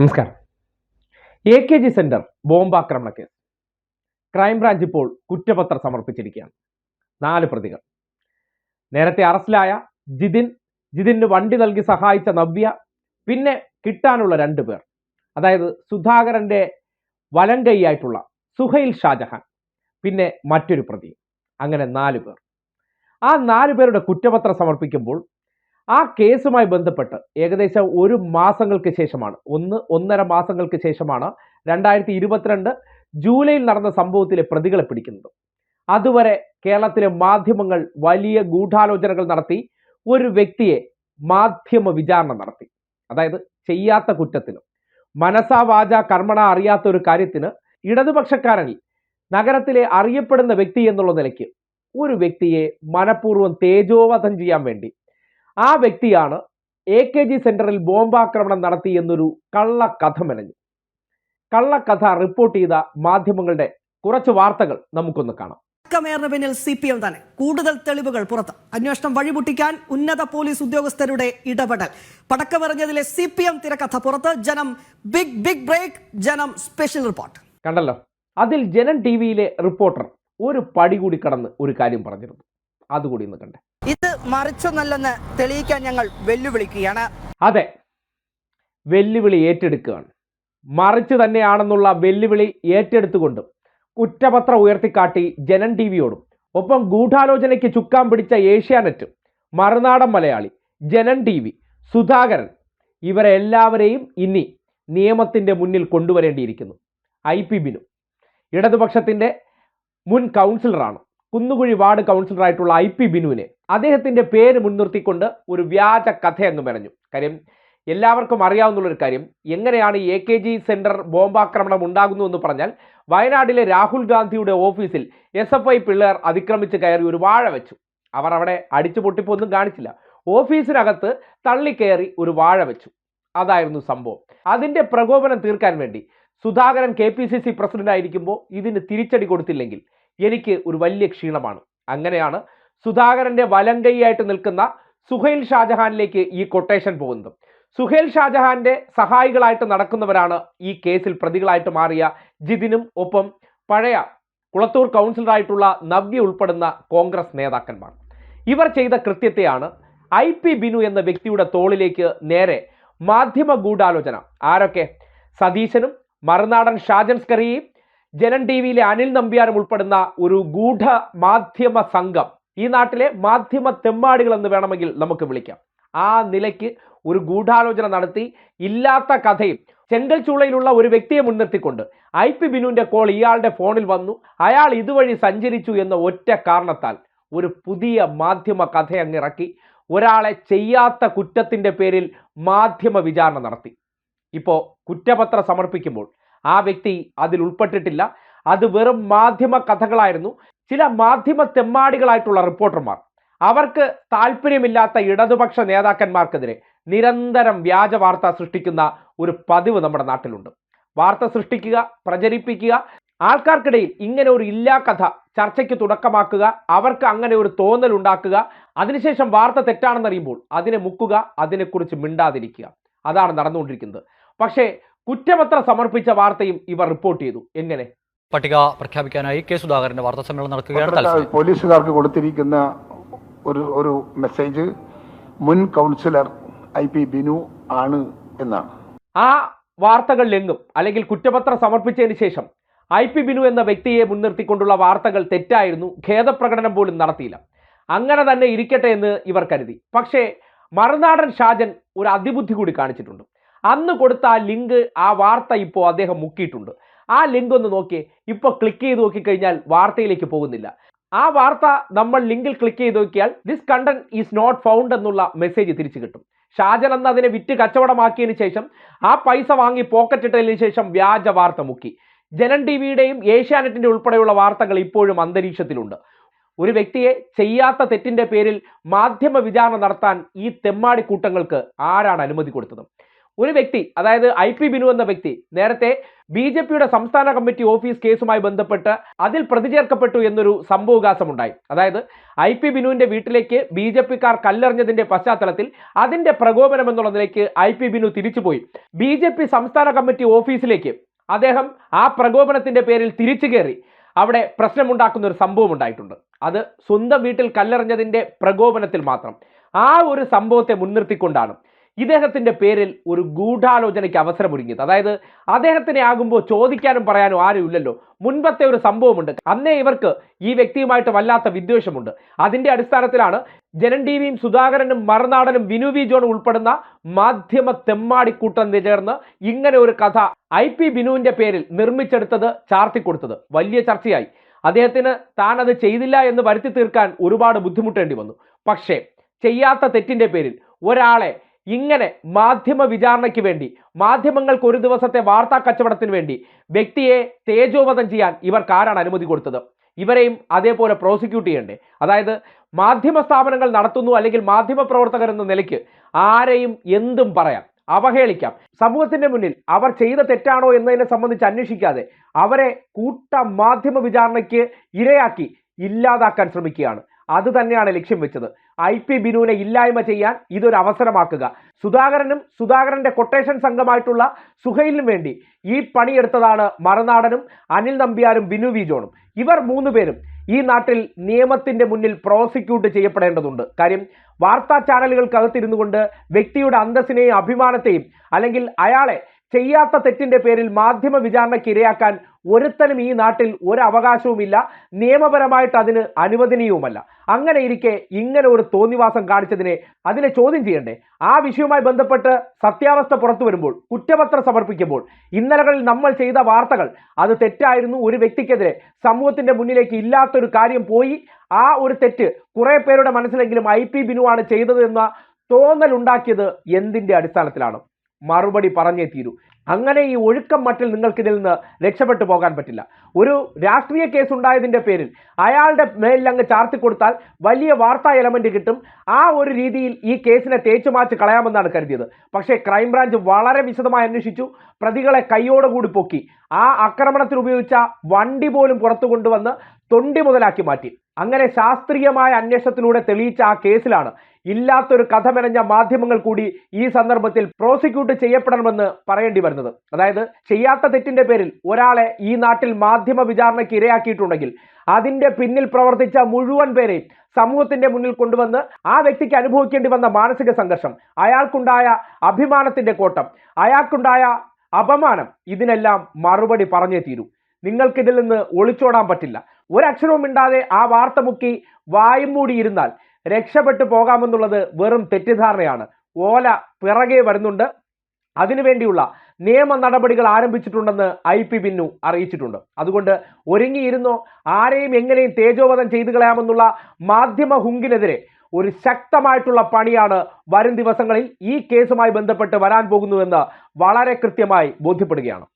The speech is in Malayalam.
നമസ്കാരം. എ കെ ജി സെന്റർ ബോംബാക്രമണ കേസ്. ക്രൈംബ്രാഞ്ച് ഇപ്പോൾ കുറ്റപത്രം സമർപ്പിച്ചിരിക്കുകയാണ്. നാല് പ്രതികൾ. നേരത്തെ അറസ്റ്റിലായ ജിതിൻ. ജിതിന് വണ്ടി നൽകി സഹായിച്ച നവ്യ. പിന്നെ കിട്ടാനുള്ള രണ്ടു പേർ. അതായത് സുധാകരന്റെ വലങ്കൈയായിട്ടുള്ള സുഹൈൽ ഷാജഹാൻ. പിന്നെ മറ്റൊരു പ്രതി അങ്ങനെ നാല് പേർ. ആ നാല് പേരുടെ കുറ്റപത്രം സമർപ്പിക്കുമ്പോൾ ആ കേസുമായി ബന്ധപ്പെട്ട് ഏകദേശം ഒരു മാസങ്ങൾക്ക് ശേഷമാണ് ഒന്ന് ഒന്നര മാസങ്ങൾക്ക് ശേഷമാണ് രണ്ടായിരത്തി ഇരുപത്തിരണ്ട് ജൂലൈയിൽ നടന്ന സംഭവത്തിലെ പ്രതികളെ പിടിക്കുന്നത്. അതുവരെ കേരളത്തിലെ മാധ്യമങ്ങൾ വലിയ ഗൂഢാലോചനകൾ നടത്തി ഒരു വ്യക്തിയെ മാധ്യമ വിചാരണ നടത്തി. അതായത് ചെയ്യാത്ത കുറ്റത്തിന്. മനസാ വാച കർമ്മണ അറിയാത്ത ഒരു കാര്യത്തിന് ഇടതുപക്ഷക്കാരനിൽ നഗരത്തിലെ അറിയപ്പെടുന്ന വ്യക്തി എന്നുള്ള നിലയ്ക്ക് ഒരു വ്യക്തിയെ മനഃപൂർവം തേജോവധം ചെയ്യാൻ വേണ്ടി ആ വ്യക്തിയാണ് എ കെ ജി സെന്ററിൽ ബോംബാക്രമണം നടത്തി എന്നൊരു കള്ളക്കഥ മെനഞ്ഞു. കള്ളക്കഥ റിപ്പോർട്ട് ചെയ്ത മാധ്യമങ്ങളുടെ കുറച്ച് വാർത്തകൾ നമുക്കൊന്ന് കാണാം. പടക്കമേറിന് പിന്നിൽ സി പി എം തന്നെ. കൂടുതൽ തെളിവുകൾ പുറത്ത്. അന്വേഷണം വഴിമുട്ടിക്കാൻ ഉന്നത പോലീസ് ഉദ്യോഗസ്ഥരുടെ ഇടപെടൽ. പടക്കമെറിഞ്ഞതിലെ സി പി എം തിരക്കഥ പുറത്ത്. Janam big big break Janam special report കണ്ടല്ലോ? അതിൽ ജനം ടി വിയിലെ റിപ്പോർട്ടർ ഒരു പടി കൂടി കടന്ന് ഒരു കാര്യം പറഞ്ഞിരുന്നു. അതുകൂടി ഇന്ന് കണ്ടേ. മറിച്ചൊന്നല്ലെന്ന് തെളിയിക്കാൻ ഞങ്ങൾ വെല്ലുവിളിക്കുകയാണ്. അതെ വെല്ലുവിളി ഏറ്റെടുക്കുകയാണ്. മറിച്ച് തന്നെയാണെന്നുള്ള വെല്ലുവിളി ഏറ്റെടുത്തുകൊണ്ട് കുറ്റപത്രം ഉയർത്തിക്കാട്ടി ജനൻ ടി വിയോടും ഒപ്പം ഗൂഢാലോചനയ്ക്ക് ചുക്കാൻ പിടിച്ച ഏഷ്യാനെറ്റും മറുനാടൻ മലയാളി ജനൻ ടി വി സുധാകരൻ ഇവരെ എല്ലാവരെയും ഇനി നിയമത്തിന്റെ മുന്നിൽ കൊണ്ടുവരേണ്ടിയിരിക്കുന്നു. I P Binu. ഇടതുപക്ഷത്തിന്റെ മുൻ കൗൺസിലറാണ്. കുന്നുകുഴി വാർഡ് കൗൺസിലറായിട്ടുള്ള ഐ പി ബിനുവിനെ അദ്ദേഹത്തിന്റെ പേര് മുൻനിർത്തിക്കൊണ്ട് ഒരു വ്യാജ കഥ അങ്ങ് മെനഞ്ഞു. കാര്യം എല്ലാവർക്കും അറിയാവുന്നുള്ളൊരു കാര്യം എങ്ങനെയാണ് എ കെ ജി സെന്റർ ബോംബാക്രമണം ഉണ്ടാകുന്നു എന്ന് പറഞ്ഞാൽ വയനാട്ടിലെ രാഹുൽ ഗാന്ധിയുടെ ഓഫീസിൽ എസ് എഫ് ഐ പിള്ളേർ അതിക്രമിച്ച് കയറി ഒരു വാഴ വെച്ചു. അവർ അവിടെ അടിച്ചു പൊട്ടിപ്പൊന്നും കാണിച്ചില്ല. ഓഫീസിനകത്ത് തള്ളിക്കയറി ഒരു വാഴ വെച്ചു. അതായിരുന്നു സംഭവം. അതിന്റെ പ്രകോപനം തീർക്കാൻ വേണ്ടി Sudhakaran K P C C president ആയിരിക്കുമ്പോൾ ഇതിന് തിരിച്ചടി കൊടുത്തില്ലെങ്കിൽ എനിക്ക് ഒരു വലിയ ക്ഷീണമാണ്. അങ്ങനെയാണ് സുധാകരന്റെ വലങ്കൈയായിട്ട് നിൽക്കുന്ന സുഹൈൽ ഷാജഹാനിലേക്ക് ഈ കൊട്ടേഷൻ പോകുന്നത്. സുഹേൽ ഷാജഹാന്റെ സഹായികളായിട്ട് നടക്കുന്നവരാണ് ഈ കേസിൽ പ്രതികളായിട്ട് മാറിയ ജിതിനും ഒപ്പം പഴയ കുളത്തൂർ കൗൺസിലറായിട്ടുള്ള നവ്യ ഉൾപ്പെടുന്ന കോൺഗ്രസ് നേതാക്കന്മാർ. ഇവർ ചെയ്ത കൃത്യത്തെയാണ് ഐ പി ബിനു എന്ന വ്യക്തിയുടെ തോളിലേക്ക് നേരെ മാധ്യമ ഗൂഢാലോചന. ആരൊക്കെ? സതീശനും മറുനാടൻ ഷാജൻ സ്കറിയും ജനൻ ടി വിയിലെ അനിൽ നമ്പ്യാരും ഉൾപ്പെടുന്ന ഒരു ഗൂഢ മാധ്യമ സംഘം ഈ നാട്ടിലെ മാധ്യമ തെമ്മാടികൾ എന്ന് വേണമെങ്കിൽ നമുക്ക് വിളിക്കാം. ആ നിലയ്ക്ക് ഒരു ഗൂഢാലോചന നടത്തി ഇല്ലാത്ത കഥയും ചെങ്കൽ ചൂളയിലുള്ള ഒരു വ്യക്തിയെ മുൻനിർത്തിക്കൊണ്ട് ഐ പി ബിനുവിന്റെ കോൾ ഇയാളുടെ ഫോണിൽ വന്നു. അയാൾ ഇതുവഴി സഞ്ചരിച്ചു എന്ന ഒറ്റ കാരണത്താൽ ഒരു പുതിയ മാധ്യമ കഥ അങ്ങിറക്കി ഒരാളെ ചെയ്യാത്ത കുറ്റത്തിന്റെ പേരിൽ മാധ്യമ വിചാരണ നടത്തി. ഇപ്പോൾ കുറ്റപത്രം സമർപ്പിക്കുമ്പോൾ ആ വ്യക്തി അതിൽ ഉൾപ്പെട്ടിട്ടില്ല. അത് വെറും മാധ്യമ കഥകളായിരുന്നു. ചില മാധ്യമ തെമ്മാടികളായിട്ടുള്ള റിപ്പോർട്ടർമാർ. അവർക്ക് താല്പര്യമില്ലാത്ത ഇടതുപക്ഷ നേതാക്കന്മാർക്കെതിരെ നിരന്തരം വ്യാജ വാർത്ത സൃഷ്ടിക്കുന്ന ഒരു പതിവ് നമ്മുടെ നാട്ടിലുണ്ട്. വാർത്ത സൃഷ്ടിക്കുക പ്രചരിപ്പിക്കുക ആൾക്കാർക്കിടയിൽ ഇങ്ങനെ ഒരു ഇല്ലാ കഥ ചർച്ചയ്ക്ക് തുടക്കമാക്കുക അവർക്ക് അങ്ങനെ ഒരു തോന്നൽ ഉണ്ടാക്കുക അതിനുശേഷം വാർത്ത തെറ്റാണെന്നറിയുമ്പോൾ അതിനെ മുക്കുക അതിനെക്കുറിച്ച് മിണ്ടാതിരിക്കുക. അതാണ് നടന്നുകൊണ്ടിരിക്കുന്നത്. പക്ഷേ കുറ്റപത്രം സമർപ്പിച്ച വാർത്തയും ഇവർ റിപ്പോർട്ട് ചെയ്തു. എങ്ങനെ? പട്ടിക പ്രഖ്യാപിക്കാനായി കെ സുധാകരന്റെ വാർത്താ സമ്മേളനം നടക്കുകയാണ് പോലീസുകാർക്ക് കൊടുത്തിരിക്കുന്ന ഒരു ഒരു മെസ്സേജ് മുൻ കൗൺസിലർ ഐ പി ബിനു ആണ് എന്നാണ്. ആ വാർത്തകൾ എങ്ങും അല്ലെങ്കിൽ കുറ്റപത്രം സമർപ്പിച്ചതിന് ശേഷം ഐ പി ബിനു എന്ന വ്യക്തിയെ മുൻനിർത്തിക്കൊണ്ടുള്ള വാർത്തകൾ തെറ്റായിരുന്നു ഖേദപ്രകടനം പോലും നടത്തിയില്ല. അങ്ങനെ തന്നെ ഇരിക്കട്ടെ എന്ന് ഇവർ കരുതി. പക്ഷേ മറുനാടൻ ഷാജൻ ഒരു അതിബുദ്ധി കൂടി കാണിച്ചിട്ടുണ്ട്. അന്ന് കൊടുത്ത ആ ലിങ്ക് ആ വാർത്ത ഇപ്പോൾ അദ്ദേഹം മുക്കിയിട്ടുണ്ട്. ആ ലിങ്ക് ഒന്ന് നോക്കി. ഇപ്പോൾ ക്ലിക്ക് ചെയ്ത് നോക്കിക്കഴിഞ്ഞാൽ വാർത്തയിലേക്ക് പോകുന്നില്ല. ആ വാർത്ത നമ്മൾ ലിങ്കിൽ ക്ലിക്ക് ചെയ്ത് നോക്കിയാൽ this content is not found എന്നുള്ള മെസ്സേജ് തിരിച്ചു കിട്ടും. ഷാജൻ അന്ന് അതിനെ വിറ്റ് കച്ചവടമാക്കിയതിന് ശേഷം ആ പൈസ വാങ്ങി പോക്കറ്റ് ഇട്ടതിന് ശേഷം വ്യാജ വാർത്ത മുക്കി. ജനൻ ടി വിയുടെയും ഏഷ്യാനെറ്റിന്റെ ഉൾപ്പെടെയുള്ള വാർത്തകൾ ഇപ്പോഴും അന്തരീക്ഷത്തിലുണ്ട്. ഒരു വ്യക്തിയെ ചെയ്യാത്ത തെറ്റിന്റെ പേരിൽ മാധ്യമ വിചാരണ നടത്താൻ ഈ തെമ്മാടി കൂട്ടങ്ങൾക്ക് ആരാണ് അനുമതി കൊടുത്തത്? ഒരു വ്യക്തി അതായത് ഐ പി ബിനു എന്ന വ്യക്തി നേരത്തെ ബി ജെ പിയുടെ സംസ്ഥാന കമ്മിറ്റി ഓഫീസ് കേസുമായി ബന്ധപ്പെട്ട് അതിൽ പ്രതിചേർക്കപ്പെട്ടു എന്നൊരു സംഭവകാശമുണ്ടായി അതായത് ഐ പി ബിനുവിന്റെ വീട്ടിലേക്ക് ബി ജെ പിക്കാർ കല്ലെറിഞ്ഞതിന്റെ പശ്ചാത്തലത്തിൽ അതിന്റെ പ്രകോപനം എന്നുള്ള നിലയ്ക്ക് ഐ പി ബിനു തിരിച്ചുപോയി. ബി ജെ പി സംസ്ഥാന കമ്മിറ്റി ഓഫീസിലേക്ക് അദ്ദേഹം ആ പ്രകോപനത്തിന്റെ പേരിൽ തിരിച്ചു കയറി. അവിടെ പ്രശ്നമുണ്ടാക്കുന്ന ഒരു സംഭവം ഉണ്ടായിട്ടുണ്ട്. അത് സ്വന്തം വീട്ടിൽ കല്ലെറിഞ്ഞതിന്റെ പ്രകോപനത്തിൽ മാത്രം. ആ ഒരു സംഭവത്തെ മുൻനിർത്തിക്കൊണ്ടാണ്. ഇദ്ദേഹത്തിന്റെ പേരിൽ ഒരു ഗൂഢാലോചനയ്ക്ക് അവസരമൊരുങ്ങിയത് അതായത് അദ്ദേഹത്തിനെ ആകുമ്പോൾ ചോദിക്കാനും പറയാനും ആരും ഇല്ലല്ലോ. മുൻപത്തെ ഒരു സംഭവമുണ്ട്. അന്നേ ഇവർക്ക് ഈ വ്യക്തിയുമായിട്ട് വല്ലാത്ത വിദ്വേഷമുണ്ട്. അതിന്റെ അടിസ്ഥാനത്തിലാണ് ജനൻ ടി വിയും സുധാകരനും മറുനാടനും വിനു വി ജോൺ ഉൾപ്പെടുന്ന മാധ്യമ തെമ്മാടിക്കൂട്ടം ചേർന്ന് ഇങ്ങനെ ഒരു കഥ ഐ പി ബിനുവിന്റെ പേരിൽ നിർമ്മിച്ചെടുത്തത് ചാർത്തിക്കൊടുത്തത് വലിയ ചർച്ചയായി. അദ്ദേഹത്തിന് താൻ അത് ചെയ്തില്ല എന്ന് വരുത്തി തീർക്കാൻ ഒരുപാട് ബുദ്ധിമുട്ടേണ്ടി വന്നു. പക്ഷേ ചെയ്യാത്ത തെറ്റിന്റെ പേരിൽ ഒരാളെ ഇങ്ങനെ മാധ്യമ വിചാരണയ്ക്ക് വേണ്ടി മാധ്യമങ്ങൾക്ക് ഒരു ദിവസത്തെ വാർത്താ കച്ചവടത്തിന് വേണ്ടി വ്യക്തിയെ തേജോവധം ചെയ്യാൻ ഇവർക്ക് ആരാണ് അനുമതി കൊടുത്തത്. ഇവരെയും അതേപോലെ പ്രോസിക്യൂട്ട് ചെയ്യണ്ടേ? അതായത് മാധ്യമ സ്ഥാപനങ്ങൾ നടത്തുന്നു അല്ലെങ്കിൽ മാധ്യമ പ്രവർത്തകർ എന്ന നിലയ്ക്ക് ആരെയും എന്തും പറയാം അവഹേളിക്കാം. സമൂഹത്തിന്റെ മുന്നിൽ അവർ ചെയ്ത തെറ്റാണോ എന്നതിനെ സംബന്ധിച്ച് അന്വേഷിക്കാതെ അവരെ കൂട്ട മാധ്യമ വിചാരണയ്ക്ക് ഇരയാക്കി ഇല്ലാതാക്കാൻ ശ്രമിക്കുകയാണ്. അത് തന്നെയാണ് ലക്ഷ്യം വെച്ചത്. ഐ പി ബിനുവിനെ ഇല്ലായ്മ ചെയ്യാൻ ഇതൊരു അവസരമാക്കുക. സുധാകരനും സുധാകരന്റെ കൊട്ടേഷൻ സംഘമായിട്ടുള്ള സുഹൈലിനും വേണ്ടി ഈ പണിയെടുത്തതാണ് മറുനാടനും അനിൽ നമ്പ്യാരും ബിനു വി ജോണും ഇവർ മൂന്ന് പേരും ഈ നാട്ടിൽ നിയമത്തിന്റെ മുന്നിൽ പ്രോസിക്യൂട്ട് ചെയ്യപ്പെടേണ്ടതുണ്ട്. കാര്യം വാർത്താ ചാനലുകൾക്കകത്തിരുന്നു കൊണ്ട് വ്യക്തിയുടെ അന്തസ്സിനെയും അഭിമാനത്തെയും അല്ലെങ്കിൽ അയാളെ ചെയ്യാത്ത തെറ്റിന്റെ പേരിൽ മാധ്യമ വിചാരണയ്ക്ക് ഇരയാക്കാൻ ഒരുത്തനും ഈ നാട്ടിൽ ഒരു അവകാശവുമില്ല നിയമപരമായിട്ട് അതിന് അനുവദനീയവുമല്ല. അങ്ങനെ ഇരിക്കെ ഇങ്ങനെ ഒരു തോന്നിവാസം കാണിച്ചതിനെ അതിനെ ചോദ്യം ചെയ്യണ്ടേ? ആ വിഷയവുമായി ബന്ധപ്പെട്ട് സത്യാവസ്ഥ പുറത്തു വരുമ്പോൾ കുറ്റപത്രം സമർപ്പിക്കുമ്പോൾ ഇന്നലകളിൽ നമ്മൾ ചെയ്ത വാർത്തകൾ അത് തെറ്റായിരുന്നു ഒരു വ്യക്തിക്കെതിരെ സമൂഹത്തിന്റെ മുന്നിലേക്ക് ഇല്ലാത്തൊരു കാര്യം പോയി ആ ഒരു തെറ്റ് കുറെ പേരുടെ മനസ്സിലെങ്കിലും ഐ പി ബിനുവാണ് ചെയ്തത് എന്ന തോന്നൽ ഉണ്ടാക്കിയത് എന്തിന്റെ അടിസ്ഥാനത്തിലാണ്? മറുപടി പറഞ്ഞേ തീരൂ. അങ്ങനെ ഈ ഒഴുക്കം മട്ടിൽ നിങ്ങൾക്ക് ഇതിൽ നിന്ന് രക്ഷപ്പെട്ടു പോകാൻ പറ്റില്ല. ഒരു രാഷ്ട്രീയ കേസ് ഉണ്ടായതിന്റെ പേരിൽ അയാളുടെ മേലിൽ അങ്ങ് ചാർത്തി കൊടുത്താൽ വലിയ വാർത്താ എലമെന്റ് കിട്ടും. ആ ഒരു രീതിയിൽ ഈ കേസിനെ തേച്ചു മാച്ച് കളയാമെന്നാണ് കരുതിയത്. പക്ഷേ ക്രൈംബ്രാഞ്ച് വളരെ വിശദമായി അന്വേഷിച്ചു. പ്രതികളെ കൈയോടുകൂടി പൊക്കി. ആ ആക്രമണത്തിൽ ഉപയോഗിച്ച വണ്ടി പോലും പുറത്തു കൊണ്ടുവന്ന് തൊണ്ടി മുതലാക്കി മാറ്റി. അങ്ങനെ ശാസ്ത്രീയമായ അന്വേഷണത്തിലൂടെ തെളിയിച്ച ആ കേസിലാണ് ഇല്ലാത്തൊരു കഥ മെനഞ്ഞ മാധ്യമങ്ങൾ കൂടി ഈ സന്ദർഭത്തിൽ പ്രോസിക്യൂട്ട് ചെയ്യപ്പെടണമെന്ന് പറയേണ്ടി വരുന്നത്. അതായത് ചെയ്യാത്ത തെറ്റിന്റെ പേരിൽ ഒരാളെ ഈ നാട്ടിൽ മാധ്യമ വിചാരണയ്ക്ക് ഇരയാക്കിയിട്ടുണ്ടെങ്കിൽ അതിന്റെ പിന്നിൽ പ്രവർത്തിച്ച മുഴുവൻ പേരെയും സമൂഹത്തിന്റെ മുന്നിൽ കൊണ്ടുവന്ന് ആ വ്യക്തിക്ക് അനുഭവിക്കേണ്ടി വന്ന മാനസിക സംഘർഷം അയാൾക്കുണ്ടായ അഭിമാനത്തിന്റെ കോട്ടം അയാൾക്കുണ്ടായ അപമാനം ഇതിനെല്ലാം മറുപടി പറഞ്ഞേ തീരൂ. നിങ്ങൾക്കിതിൽ നിന്ന് ഒളിച്ചോടാൻ പറ്റില്ല. ഒരക്ഷരവും മിണ്ടാതെ ആ വാർത്ത മുക്കി വായും മൂടിയിരുന്നാൽ രക്ഷപ്പെട്ടു പോകാമെന്നുള്ളത് വെറും തെറ്റിദ്ധാരണയാണ്. ഓല പിറകെ വരുന്നുണ്ട്. അതിനുവേണ്ടിയുള്ള നിയമ നടപടികൾ ആരംഭിച്ചിട്ടുണ്ടെന്ന് ഐ പി ബിന്നു അറിയിച്ചിട്ടുണ്ട്. അതുകൊണ്ട് ഒരുങ്ങിയിരുന്നോ ആരെയും എങ്ങനെയും തേജോവധം ചെയ്തു കളയാമെന്നുള്ള മാധ്യമ ഹുങ്കിനെതിരെ ഒരു ശക്തമായിട്ടുള്ള പണിയാണ് വരും ദിവസങ്ങളിൽ ഈ കേസുമായി ബന്ധപ്പെട്ട് വരാൻ പോകുന്നുവെന്ന് വളരെ കൃത്യമായി ബോധ്യപ്പെടുകയാണ്.